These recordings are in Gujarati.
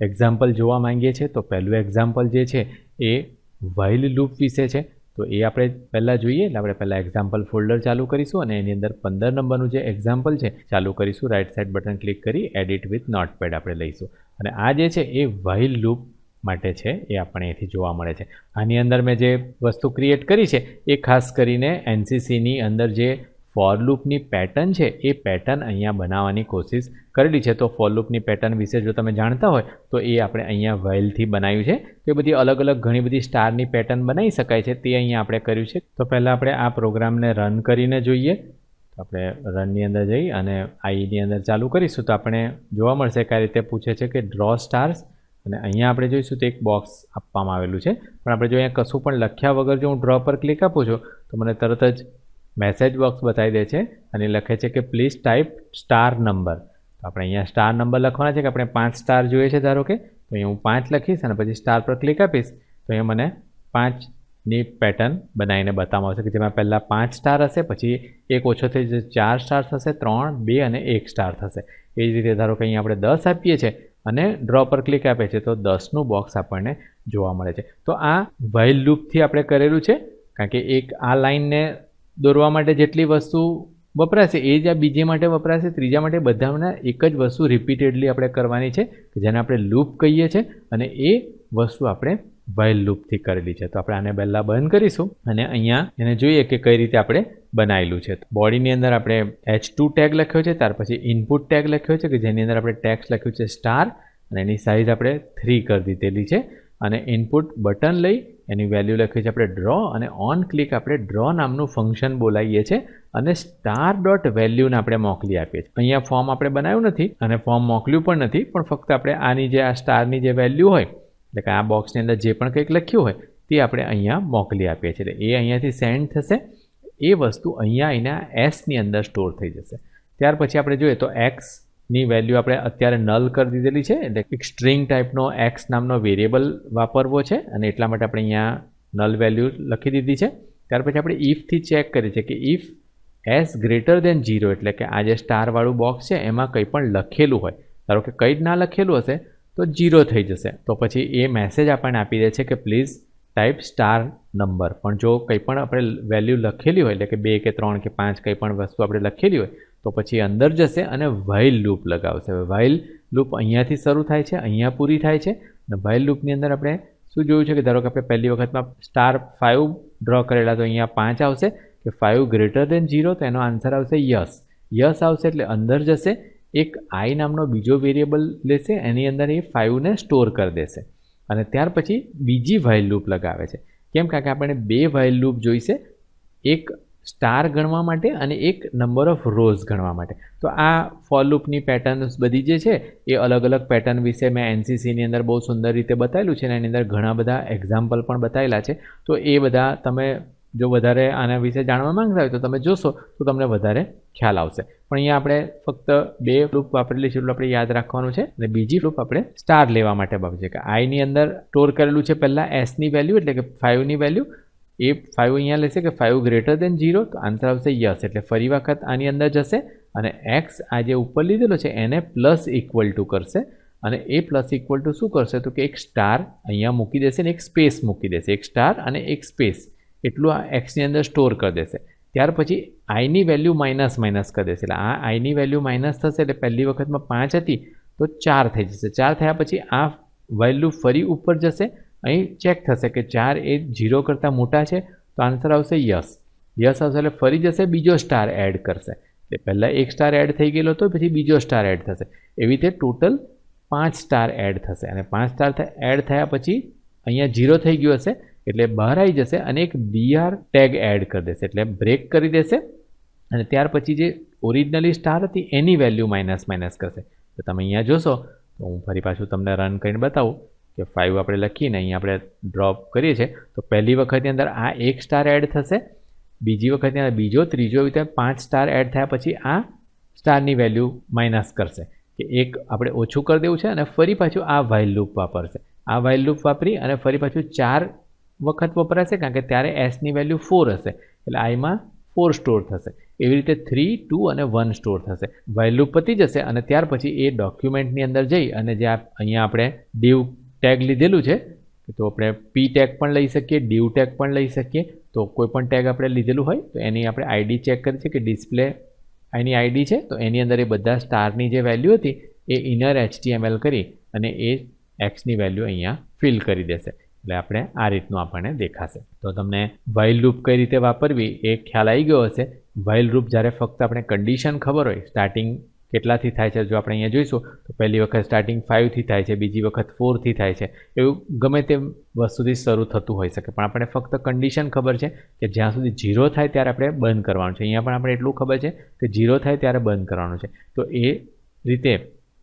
એક્ઝામ્પલ જોવા માંગીએ છીએ, તો પહેલું એક્ઝામ્પલ જે છે એ વાઇલ લૂપ વિશે છે. તો એ આપણે પહેલાં જોઈએ, એટલે આપણે પહેલાં એક્ઝામ્પલ ફોલ્ડર ચાલુ કરીશું અને એની અંદર પંદર નંબરનું જે એક્ઝામ્પલ છે, ચાલુ કરીશું. રાઈટ સાઈડ બટન ક્લિક કરી એડિટ વિથ નોટપેડ આપણે લઈશું. અને આ જે છે એ વાઇલ લૂપ માટે છે, એ આપણને અહીંથી જોવા મળે છે. આની અંદર મેં જે વસ્તુ ક્રિએટ કરી છે, એ ખાસ કરીને એનસીસીની અંદર જે ફોર લૂપની પેટર્ન છે, એ પેટર્ન અહીંયા બનાવવાની કોશિશ કરેલી છે. તો ફોર લૂપની પેટર્ન વિશે જો તમે જાણતા હોય, તો એ આપણે અહીંયા વાઇલથી બનાવ્યું છે. તો એ બધી અલગ અલગ ઘણી બધી સ્ટારની પેટર્ન બનાવી શકાય છે, તે અહીંયા આપણે કર્યું છે. તો પહેલાં આપણે આ પ્રોગ્રામને રન કરીને જોઈએ. આપણે રનની અંદર જઈ અને આઈની અંદર ચાલુ કરીશું. તો આપણે જોવા મળશે કઈ રીતે પૂછે છે કે ડ્રો સ્ટાર્સ અને અહીંયા આપણે જોઈશું તો એક બોક્સ આપવામાં આવેલું છે. પણ આપણે જો અહીંયા કશું પણ લખ્યા વગર જો હું ડ્રો પર ક્લિક આપું છું, તો મને તરત જ મેસેજ બોક્સ બતાવી દે છે અને લખે છે કે પ્લીઝ ટાઈપ સ્ટાર નંબર તો આપણે અહીંયા સ્ટાર નંબર લખવાના છે કે આપણે પાંચ સ્ટાર જોઈએ છે ધારો કે, તો અહીંયા હું પાંચ લખીશ અને પછી સ્ટાર પર ક્લિક આપીશ, તો અહીંયા મને પાંચની પેટર્ન બનાવીને બતાવવામાં આવશે કે જેમાં પહેલાં પાંચ સ્ટાર હશે, પછી એક ઓછો થઈ જશે, ચાર સ્ટાર થશે, ત્રણ, બે અને એક સ્ટાર થશે. એ જ રીતે ધારો કે અહીંયા આપણે દસ આપીએ છીએ અને ડ્રો પર ક્લિક આપે છે તો દસનું બોક્સ આપણને જોવા મળે છે. તો આ વાઇલ લૂપથી આપણે કરેલું છે, કારણ કે એક આ લાઇનને દોરવા માટે જેટલી વસ્તુ વપરાશે, એ જ આ બીજે માટે વપરાશે, ત્રીજા માટે બધાના એક જ વસ્તુ રિપીટેડલી આપણે કરવાની છે, કે જેને આપણે લૂપ કહીએ છીએ અને એ વસ્તુ આપણે વાઇલ લૂપથી કરેલી છે. તો આપણે આને પહેલાં બંધ કરીશું, અને અહીંયા એને જોઈએ કે કઈ રીતે આપણે બનાવેલું છે. બોડીની અંદર આપણે એચ ટુ ટેગ લખ્યો છે, ત્યાર પછી ઇનપુટ ટેગ લખ્યો છે, કે જેની અંદર આપણે ટેક્સ લખ્યું છે સ્ટાર અને એની સાઇઝ આપણે થ્રી કરી દીધેલી છે. અને ઇનપુટ બટન લઈ એની વેલ્યુ લખી છે આપણે ડ્રો અને ઓન ક્લિક આપણે ડ્રો નામનું ફંક્શન બોલાવીએ છીએ અને સ્ટાર ડોટ વેલ્યુને આપણે મોકલી આપીએ છીએ. અહીંયા ફોર્મ આપણે બનાવ્યું નથી અને ફોર્મ મોકલ્યું પણ નથી, પણ ફક્ત આપણે આની જે આ સ્ટારની જે વેલ્યુ હોય, એટલે કે આ બોક્સની અંદર જે પણ કંઈક લખ્યું હોય, તે આપણે અહીંયા મોકલી આપીએ છીએ. એ અહીંયાથી સેન્ડ થશે, એ વસ્તુ અહીંયા એના એસની અંદર સ્ટોર થઈ જશે. ત્યાર પછી આપણે જોઈએ તો એક્સ ની વેલ્યુ આપણે અત્યારે નલ કરી દીધેલી છે, એટલે એક સ્ટ્રિંગ ટાઈપનો એક્સ નામનો વેરિયેબલ વાપરવો છે, અને એટલા માટે આપણે અહીંયા નલ વેલ્યુ લખી દીધી છે. ત્યાર પછી આપણે ઇફથી ચેક કરીએ છીએ કે if S greater than zero એટલે કે આ જે સ્ટારવાળું બોક્સ છે, એમાં કંઈ પણ લખેલું હોય. ધારો કે કંઈ જ ના લખેલું હશે, તો જીરો થઈ જશે. તો પછી એ મેસેજ આપણને આપી દે છે કે પ્લીઝ ટાઈપ સ્ટાર નંબર પણ જો કંઈ પણ આપણે વેલ્યુ લખેલી હોય, એટલે કે બે કે ત્રણ કે પાંચ કંઈ પણ વસ્તુ આપણે લખેલી હોય તો પછી અંદર જશે અને વાઇલ લૂપ લગાવશે. વાઇલ લૂપ અહીંયાથી શરૂ થાય છે, અહીંયા પૂરી થાય છે. અને વાઇલ લૂપની અંદર આપણે શું જોયું છે કે ધારો કે આપણે પહેલી વખતમાં સ્ટાર ફાઇવ ડ્રો કરેલા તો અહીંયા પાંચ આવશે. કે ફાઇવ ગ્રેટર દેન ઝીરો તો એનો આન્સર આવશે યસ યસ આવશે એટલે અંદર જશે, એક આઈ નામનો બીજો વેરિયેબલ લેશે, એની અંદર એ ફાઇવને સ્ટોર કરી દેશે. અને ત્યાર પછી બીજી વાઇલ લૂપ લગાવે છે. કેમ? કારણ કે આપણને બે વાઇલ લૂપ જોઈશે. એક સ્ટાર ગણવા માટે અને એક નંબર ઓફ રોઝ ગણવા માટે. તો આ ફોર લૂપની પેટર્ન્સ બધી જે છે, એ અલગ અલગ પેટર્ન વિશે મેં એનસીસીની અંદર બહુ સુંદર રીતે બતાવેલું છે અને એની અંદર ઘણા બધા એક્ઝામ્પલ પણ બતાવેલા છે. તો એ બધા તમે જો વધારે આના વિશે જાણવા માંગતા હોય તો તમે જોશો, તો તમને વધારે ખ્યાલ આવશે. પણ અહીંયા આપણે ફક્ત બે લૂપ વાપરેલી છે, એટલું આપણે યાદ રાખવાનું છે અને બીજી લૂપ આપણે સ્ટાર લેવા માટે બાબત છે. કે આઈની અંદર સ્ટોર કરેલું છે પહેલાં એસની વેલ્યુ એટલે કે ફાઇવની વેલ્યુ એ ફાઇવ અહીંયા લેશે કે ફાઇવ ગ્રેટર દેન ઝીરો તો આન્સર આવશે યસ એટલે ફરી વખત આની અંદર જશે અને એક્સ આ જે ઉપર લીધેલો છે, એને પ્લસ ઇક્વલ ટુ કરશે. અને એ પ્લસ ઇક્વલ ટુ શું કરશે? તો કે એક સ્ટાર અહીંયા મૂકી દેશે ને એક સ્પેસ મૂકી દેશે. એક સ્ટાર અને એક સ્પેસ એટલું આ એક્સની અંદર સ્ટોર કરી દેશે. ત્યાર પછી આઈની વેલ્યુ માઇનસ માઇનસ કરી દેશે. એટલે આ આઈની વેલ્યુ માઇનસ થશે એટલે પહેલી વખતમાં પાંચ હતી, તો ચાર થઈ જશે. ચાર થયા પછી આ વેલ્યુ ફરી ઉપર જશે અહીં ચેક થશે કે ચાર એ ઝીરો કરતાં મોટા છે, તો આન્સર આવશે યસ યસ આવશે એટલે ફરી જશે બીજો સ્ટાર એડ કરશે. એટલે પહેલાં એક સ્ટાર એડ થઈ ગયેલો તો પછી બીજો સ્ટાર એડ થશે. એવી રીતે ટોટલ પાંચ સ્ટાર એડ થશે. અને પાંચ સ્ટાર એડ થયા પછી અહીંયા ઝીરો થઈ ગયો હશે, એટલે બહાર આવી જશે અને એક બીઆર ટેગ એડ કરી દેશે. એટલે બ્રેક કરી દેશે અને ત્યાર પછી જે ઓરિજિનલી સ્ટાર હતી એની વેલ્યુ માઇનસ માઇનસ કરશે. તો તમે અહીંયા જોશો, તો હું ફરી પાછું તમને રન કરીને બતાવું. કે ફાઇવ આપણે લખીને અહીં આપણે ડ્રોપ કરીએ છીએ. તો પહેલી વખતની અંદર આ એક સ્ટાર એડ થશે. બીજી વખતની અંદર બીજો, ત્રીજો એવી રીતે પાંચ સ્ટાર એડ થયા પછી આ સ્ટારની વેલ્યુ માઇનસ કરશે. કે એક આપણે ઓછું કરી દેવું છે અને ફરી પાછું આ વાઇલ લૂપ વાપરશે. આ વાઇલ લૂપ વાપરી અને ફરી પાછું ચાર વખત વપરાશે કારણ કે ત્યારે એસની વેલ્યુ ફોર હશે. એટલે આઈમાં ફોર સ્ટોર થશે. એવી રીતે થ્રી ટુ અને વન સ્ટોર થશે. વાઇલ લૂપ પતી જશે અને ત્યાર પછી એ ડોક્યુમેન્ટની અંદર જઈ અને જે અહીંયા આપણે ડીવ ટેગ લીધેલું છે, તો આપણે પી ટેગ પણ લઈ શકીએ ડીવ ટેગ પણ લઈ શકીએ. તો કોઈ પણ ટેગ આપણે લીધેલું હોય, તો એની આપણે આઈડી ચેક કરી છે કે ડિસ્પ્લે એની આઈડી છે, તો એની અંદર એ બધા સ્ટારની જે વેલ્યુ હતી, એ ઇનર એચટીએમએલ કરી અને એ એક્સની વેલ્યુ અહીંયા ફિલ કરી દેશે. એટલે આપણે આ રીતનું આપણને દેખાશે. તો તમને વાઇલ લૂપ કઈ રીતે વાપરવી એ ખ્યાલ આવી ગયો હશે. વાઇલ લૂપ જ્યારે ફક્ત આપણે કન્ડિશન ખબર હોય સ્ટાર્ટિંગ કેટલાથી થાય છે જો આપણે અહીંયા જોઈશું તો પહેલી વખત સ્ટાર્ટિંગ ફાઇવથી થાય છે બીજી વખત ફોરથી થાય છે એવું ગમે તે વસ્તુથી શરૂ થતું હોઈ શકે પણ આપણે ફક્ત કન્ડિશન ખબર છે કે જ્યાં સુધી જીરો થાય ત્યારે આપણે બંધ કરવાનું છે અહીંયા પણ આપણે એટલું ખબર છે કે જીરો થાય ત્યારે બંધ કરવાનું છે તો એ રીતે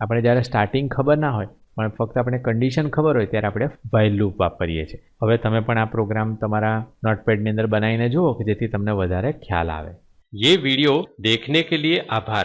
આપણે જ્યારે સ્ટાર્ટિંગ ખબર ના હોય પણ ફક્ત આપણે કન્ડિશન ખબર હોય ત્યારે આપણે વાઇલ લૂપ વાપરીએ છીએ હવે તમે પણ આ પ્રોગ્રામ તમારા નોટપેડની અંદર બનાવીને જુઓ કે જેથી તમને વધારે ખ્યાલ આવે ये वीडियो देखने के लिए आभार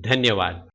ધન્યવાદ.